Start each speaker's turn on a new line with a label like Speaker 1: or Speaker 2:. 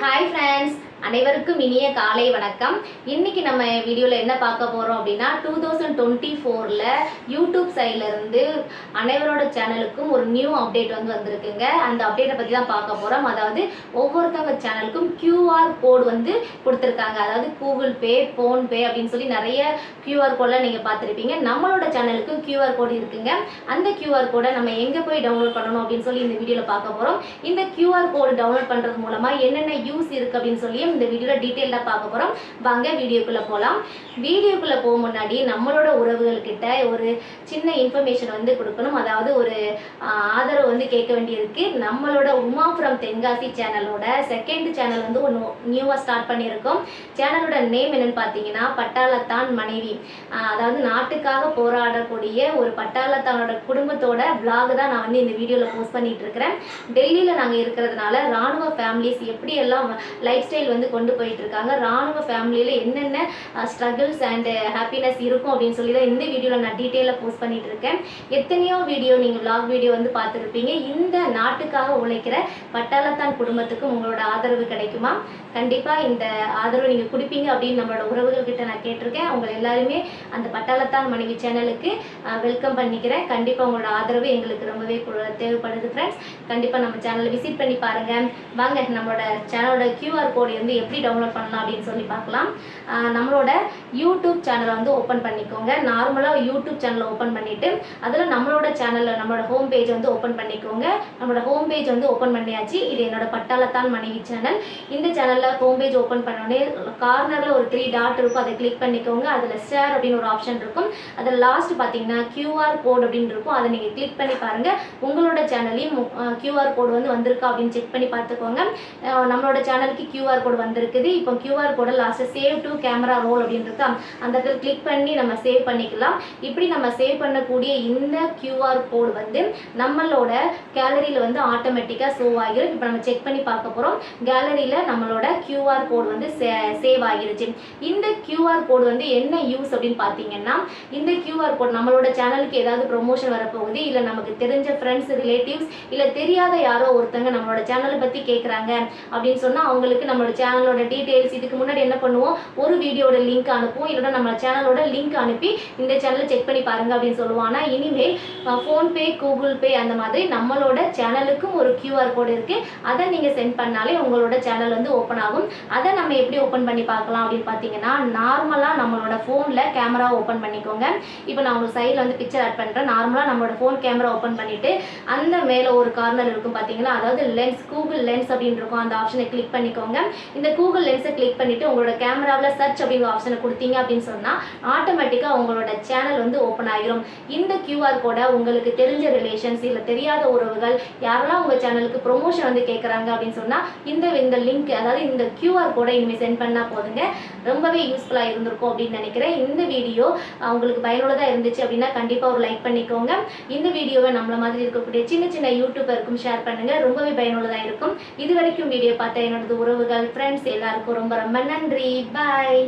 Speaker 1: Hi friends அனைவருக்கும் இனிய காலை வணக்கம். இன்னைக்கு நம்ம வீடியோவில் என்ன பார்க்க போகிறோம் அப்படின்னா டூ தௌசண்ட் டுவெண்ட்டி ஃபோரில் யூடியூப் சைட்ல இருந்து அனைவரோட சேனலுக்கும் ஒரு நியூ அப்டேட் வந்து வந்திருக்குங்க. அந்த அப்டேட்டை பற்றி தான் பார்க்க போகிறோம் அதாவது ஒவ்வொருத்தவங்க சேனலுக்கும் கியூஆர் கோட் வந்து கொடுத்துருக்காங்க. அதாவது கூகுள் பே ஃபோன்பே அப்படின்னு சொல்லி நிறைய கியூஆர் கோடெலாம் நீங்கள் பார்த்துருப்பீங்க. நம்மளோட சேனலுக்கும் கியூஆர் கோடு இருக்குங்க. அந்த கியூஆர் கோடை நம்ம எங்கே போய் டவுன்லோட் பண்ணணும் அப்படின்னு சொல்லி இந்த வீடியோவில் பார்க்க போகிறோம் இந்த கியூஆர் கோடு டவுன்லோட் பண்ணுறது மூலமாக என்னென்ன யூஸ் இருக்குது அப்படின்னு சொல்லி இந்த வீடியோவில் டீட்டெயிலாக பார்க்க போகிறோம் வாங்க வீடியோக்குள்ளே போகலாம் வீடியோக்குள்ளே போக முன்னாடி நம்மளோட உறவுகள்கிட்ட ஒரு சின்ன இன்ஃபர்மேஷன் வந்து கொடுக்கணும். அதாவது ஒரு ஆதரவு வந்து கேட்க வேண்டியிருக்கு. நம்மளோட உமா ஃப்ரம் தென்காசி சேனலோட செகண்ட் சேனல் வந்து ஒன்று நியூவாக ஸ்டார்ட் பண்ணியிருக்கோம். சேனலோட நேம் என்னன்னு பார்த்தீங்கன்னா பட்டாளத்தான் மனைவி. அதாவது நாட்டுக்காக போராடக்கூடிய ஒரு பட்டாளத்தானோட குடும்பத்தோட vlog தான் நான் வந்து இந்த வீடியோவில் போஸ்ட் பண்ணிகிட்டு இருக்கிறேன். டெல்லியில் நாங்கள் இருக்கிறதுனால ராணுவ ஃபேமிலிஸ் எப்படியெல்லாம் லைஃப் ஸ்டைல் வந்து கொண்டு போயிட்டு இருக்காங்க ராணுவ ஃபேமிலியில் என்னென்ன ஸ்ட்ரகிள்ஸ் அண்ட் ஹாப்பினஸ் இருக்கும் அப்படின்னு சொல்லி தான் இந்த வீடியோவில் நான் டீட்டெயிலாக போஸ்ட் பண்ணிட்டு இருக்கேன் எத்தனையோ வீடியோ நீங்கள் விளாக் வீடியோ வந்து பார்த்துருப்பீங்க. இந்த நாட்டுக்காக உழைக்கிற பட்டாளத்தான் குடும்பத்துக்கும் உங்களோட ஆதரவு கிடைக்குமா? கண்டிப்பாக இந்த ஆதரவு நீங்கள் கொடுப்பீங்க அப்படின்னு நம்மளோட உறவுகள்கிட்ட நான் கேட்டிருக்கேன். அவங்க எல்லாருமே அந்த பட்டாளத்தான் மனைவி சேனலுக்கு வெல்கம் பண்ணிக்கிறேன். கண்டிப்பாக உங்களோட ஆதரவு எங்களுக்கு ரொம்பவே தேவைப்படுது ஃப்ரெண்ட்ஸ் கண்டிப்பாக நம்ம சேனலை விசிட் பண்ணி பாருங்கள் வாங்க நம்மளோட சேனலோட கியூஆர் கோடு வந்து எப்படி டவுன்லோட் பண்ணலாம் அப்படின்னு சொல்லி பார்க்கலாம். நம்மளோட யூடியூப் சேனலை வந்து ஓப்பன் பண்ணிக்கோங்க. நார்மலாக யூடியூப் சேனலை ஓப்பன் பண்ணிவிட்டு அதில் நம்மளோட சேனலில் நம்மளோட ஹோம் பேஜ் வந்து ஓப்பன் பண்ணிக்கோங்க. நம்மளோட ஹோம் பேஜ் வந்து ஓப்பன் பண்ணியாச்சு. இது என்னோட பட்டாளத்தான் மனைவி சேனல் இந்த சேனலில் ஹோம் பேஜ் ஓப்பன் பண்ணோடனே கார்னரில் ஒரு த்ரீ டாட் இருக்கும். அதை கிளிக் பண்ணிக்கோங்க. அதில் ஷேர் அப்படின்னு ஒரு ஆப்ஷன் இருக்கும். அதில் லாஸ்ட் பார்த்தீங்கன்னா கியூஆர் கோட் அப்படின்னு இருக்கும். அதை நீங்கள் கிளிக் பண்ணி பாருங்கள் உங்களோட சேனல்லையும் கியூஆர் கோடு வந்து வந்திருக்கா அப்படின்னு செக் பண்ணி பார்த்துக்கோங்க. நம்மளோட சேனலுக்கு கியூஆர் கோடு வந்திருக்குது. இப்போ கியூஆர் கோடை last save to camera roll அப்படின்னு இருக்கா அந்த இடத்துல கிளிக் பண்ணி நம்ம சேவ் பண்ணிக்கலாம். இப்படி நம்ம சேவ் பண்ணக்கூடிய இந்த கியூஆர் கோடு வந்து நம்மளோட கேலரியில் வந்து ஆட்டோமேட்டிக்காக சேவ் ஆகிரும். இப்போ நம்ம செக் பண்ணி பார்க்க போகிறோம் கேலரியில் நம்மளோட கியூஆர் கோடு வந்து சேவ் ஆகிருச்சு. இந்த கியூஆர் கோடு வந்து என்ன யூஸ் அப்படின்னு பார்த்தீங்கன்னா இந்த கியூஆர் கோட் நம்மளோட சேனலுக்கு ஏதாவது ப்ரொமோஷன் வரப்போகுது இல்லை நமக்கு தெரிஞ்ச ஃப்ரெண்ட்ஸ் ரிலேட்டிவ்ஸ் இல்லை தெரியாத யாரோ ஒருத்தங்க நம்மளோட சேனலை பற்றி கேட்குறாங்க அப்படின்னு சொன்னால் அவங்களுக்கு நம்மளோட சேனலோட டீட்டெயில்ஸ் இதுக்கு முன்னாடி என்ன பண்ணுவோம்? ஒரு வீடியோட லிங்க் அனுப்புவோம். இல்லைன்னா நம்ம சேனலோட லிங்க் அனுப்பி இந்த சேனலை செக் பண்ணி பாருங்க அப்படின்னு சொல்லுவோம். ஆனால் இனிமேல் ஃபோன்பே கூகுள் பே அந்த மாதிரி நம்மளோட சேனலுக்கும் ஒரு கியூஆர் கோடு இருக்குது அதை நீங்கள் சென்ட் பண்ணாலே உங்களோட சேனல் வந்து ஓப்பன் ஆகும். அதை நம்ம எப்படி ஓப்பன் பண்ணி பார்க்கலாம் அப்படின்னு பார்த்தீங்கன்னா நார்மலாக நம்மளோட ஃபோனில் கேமரா ஓப்பன் பண்ணிக்கோங்க. இப்போ நான் உங்களுக்கு சைடில் வந்து பிக்சர் ஆட் பண்ணுறேன் நார்மலாக நம்மளோட ஃபோன் கேமரா ஓப்பன் பண்ணிவிட்டு அந்த மேலே ஒரு கார்னர் இருக்கும் பார்த்தீங்களா? அதாவது லென்ஸ் கூகுள் லென்ஸ் அப்படின்னு இருக்கும். அந்த ஆப்ஷனை கிளிக் பண்ணிக்கோங்க. இந்த கூகுள் லென்ஸை கிளிக் பண்ணிவிட்டு உங்களோட கேமராவில் சர்ச் அப்படிங்கிற ஆப்ஷனை கொடுத்தீங்க அப்படின்னு சொன்னால் ஆட்டோமேட்டிக்காக உங்களோட சேனல் வந்து ஓப்பன் ஆகிரும் இந்த கியூஆர் கோடை உங்களுக்கு தெரிஞ்ச ரிலேஷன்ஸ் இல்லை தெரியாத உறவுகள் யாரெல்லாம் உங்கள் சேனலுக்கு ப்ரொமோஷன் வந்து கேட்குறாங்க அப்படின்னு சொன்னால் இந்த இந்த லிங்க் அதாவது இந்த கியூஆர் கோடை இனிமேல் சென்ட் பண்ணால் போதுங்க. ரொம்பவே யூஸ்ஃபுல்லாக இருந்திருக்கும் அப்படின்னு நினைக்கிறேன். இந்த வீடியோ உங்களுக்கு பயனுள்ளதாக இருந்துச்சு அப்படின்னா கண்டிப்பாக ஒரு லைக் பண்ணிக்கோங்க. இந்த வீடியோவை நம்மள மாதிரி இருக்கக்கூடிய சின்ன சின்ன யூடியூபருக்கும் ஷேர் பண்ணுங்கள் ரொம்பவே பயனுள்ளதாக இருக்கும். இது வரைக்கும் வீடியோ பார்த்த என்னோட உறவுகள் ஃப்ரெண்ட்ஸ் எல்லாருக்கும் ரொம்ப ரொம்ப நன்றி. பாய்